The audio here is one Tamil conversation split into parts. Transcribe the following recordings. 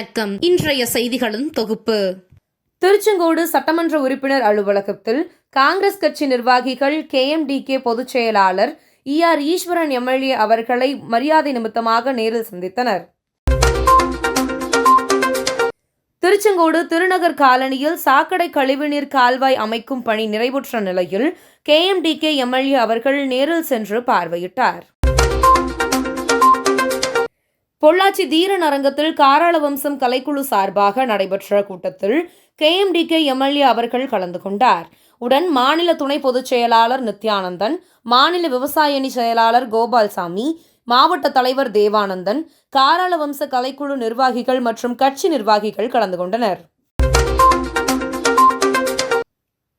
வணக்கம். இன்றைய செய்திகளின் தொகுப்பு. திருச்செங்கோடு சட்டமன்ற உறுப்பினர் அலுவலகத்தில் காங்கிரஸ் கட்சி நிர்வாகிகள் கேஎம்டிகே பொதுச் செயலாளர் இ ஆர் ஈஸ்வரன் எம்எல்ஏ அவர்களை மரியாதை நிமித்தமாக நேரில் சந்தித்தனர். திருச்செங்கோடு திருநகர் காலனியில் சாக்கடை கழிவுநீர் கால்வாய் அமைக்கும் பணி நிறைவுற்ற நிலையில் கேஎம்டிகே எம்எல்ஏ அவர்கள் நேரில் சென்று பார்வையிட்டார். பொள்ளாச்சி தீரன் அரங்கத்தில் காராள வம்சம் கலைக்குழு சார்பாக நடைபெற்ற கூட்டத்தில் கேஎம்டிகே எம்எல்ஏ அவர்கள் கலந்து கொண்டார். உடன் மாநில துணை பொதுச் செயலாளர் நித்யானந்தன் மாநில விவசாய அணி செயலாளர் கோபால்சாமி மாவட்ட தலைவர் தேவானந்தன் காராள வம்ச கலைக்குழு நிர்வாகிகள் மற்றும் கட்சி நிர்வாகிகள் கலந்து கொண்டனர்.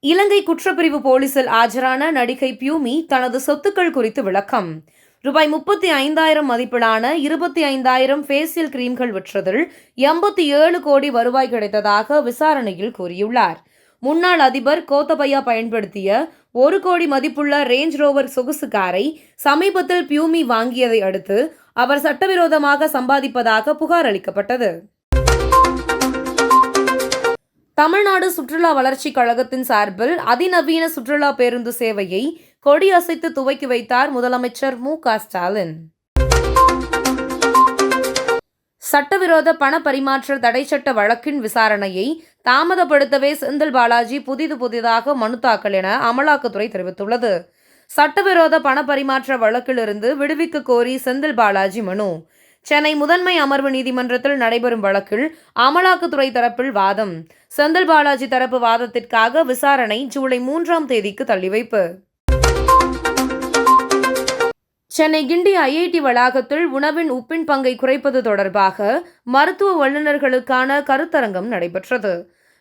இலங்கை குற்றப்பிரிவு போலீசில் ஆஜரான நடிகை பியூமி தனது சொத்துக்கள் குறித்து விளக்கம். ரூபாய் முப்பத்தி ஐந்தாயிரம் மதிப்பிலான இருபத்தி ஐந்தாயிரம் ஃபேஷியல் கிரீம்கள் விற்றதில் எண்பத்தி ஏழு கோடி வருவாய் கிடைத்ததாக விசாரணையில் கூறியுள்ளார். முன்னாள் அதிபர் கோத்தபையா பயன்படுத்திய ஒரு கோடி மதிப்புள்ள ரேஞ்ச் ரோவர் சொகுசு காரை சமீபத்தில் பியூமி வாங்கியதை அடுத்து அவர் சட்டவிரோதமாக சம்பாதிப்பதாக புகார் அளிக்கப்பட்டது. தமிழ்நாடு சுற்றுலா வளர்ச்சிக் கழகத்தின் சார்பில் அதிநவீன சுற்றுலா பேருந்து சேவையை கொடியசைத்து துவக்கி வைத்தார் முதலமைச்சர் மு. க. ஸ்டாலின். சட்டவிரோத பண பரிமாற்ற தடை சட்ட வழக்கின் விசாரணையை தாமதப்படுத்தவே செந்தில் பாலாஜி புதிது புதிதாக மனு தாக்கல் என அமலாக்கத்துறை தெரிவித்துள்ளது. சட்டவிரோத பண பரிமாற்ற வழக்கிலிருந்து விடுவிக்க கோரி செந்தில் பாலாஜி மனு. சென்னை முதன்மை அமர்வு நீதிமன்றத்தில் நடைபெறும் வழக்கில் அமலாக்கத்துறை தரப்பில் வாதம். செந்தில் பாலாஜி தரப்பு வாதத்திற்காக விசாரணை ஜூலை மூன்றாம் தேதிக்கு தள்ளிவைப்பு. சென்னை கிண்டி ஐஐடி வளாகத்தில் உணவின் உப்பின் பங்கை குறைப்பது தொடர்பாக மருத்துவ வல்லுநர்களுக்கான கருத்தரங்கம் நடைபெற்றது.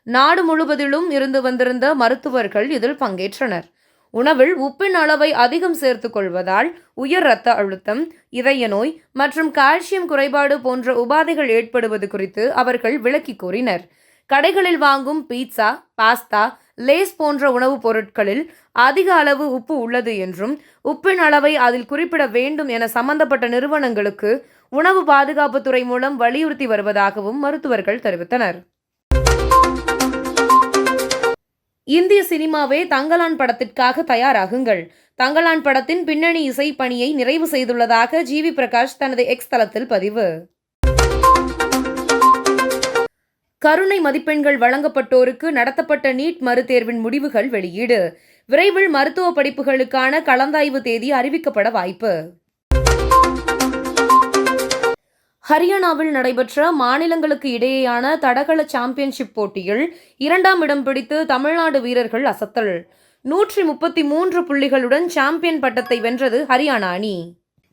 நாடு முழுவதிலும் இருந்து வந்திருந்த மருத்துவர்கள் இதில் பங்கேற்றனர். உணவில் உப்பின் அளவை அதிகம் சேர்த்துக் கொள்வதால் உயர் இரத்த அழுத்தம் இதய நோய் மற்றும் கால்சியம் குறைபாடு போன்ற உபாதைகள் ஏற்படுவது குறித்து அவர்கள் விளக்கி கூறினர். கடைகளில் வாங்கும் பீட்சா பாஸ்தா லேஸ் போன்ற உணவுப் பொருட்களில் அதிக அளவு உப்பு உள்ளது என்றும் உப்பின் அளவை அதில் குறிப்பிட வேண்டும் என சம்பந்தப்பட்ட நிறுவனங்களுக்கு உணவு பாதுகாப்புத்துறை மூலம் வலியுறுத்தி வருவதாகவும் மருத்துவர்கள் தெரிவித்தனர். இந்திய சினிமாவே தங்கலான் படத்திற்காக தயாராகுங்கள். தங்கலான் படத்தின் பின்னணி இசை பணியை நிறைவு செய்துள்ளதாக ஜிவி பிரகாஷ் தனது எக்ஸ் தளத்தில் பதிவு. கருணை மதிப்பெண்கள் வழங்கப்பட்டோருக்கு நடத்தப்பட்ட நீட் மறுதேர்வின் முடிவுகள் வெளியீடு. விரைவில் மருத்துவ படிப்புகளுக்கான கலந்தாய்வு தேதி அறிவிக்கப்பட வாய்ப்பு. ஹரியானாவில் நடைபெற்ற மாநிலங்களுக்கு இடையேயான தடகள சாம்பியன்ஷிப் போட்டியில் இரண்டாம் இடம் பிடித்து தமிழ்நாடு வீரர்கள் அசத்தல். நூற்றி முப்பத்தி மூன்று புள்ளிகளுடன் சாம்பியன் பட்டத்தை வென்றது ஹரியானா அணி.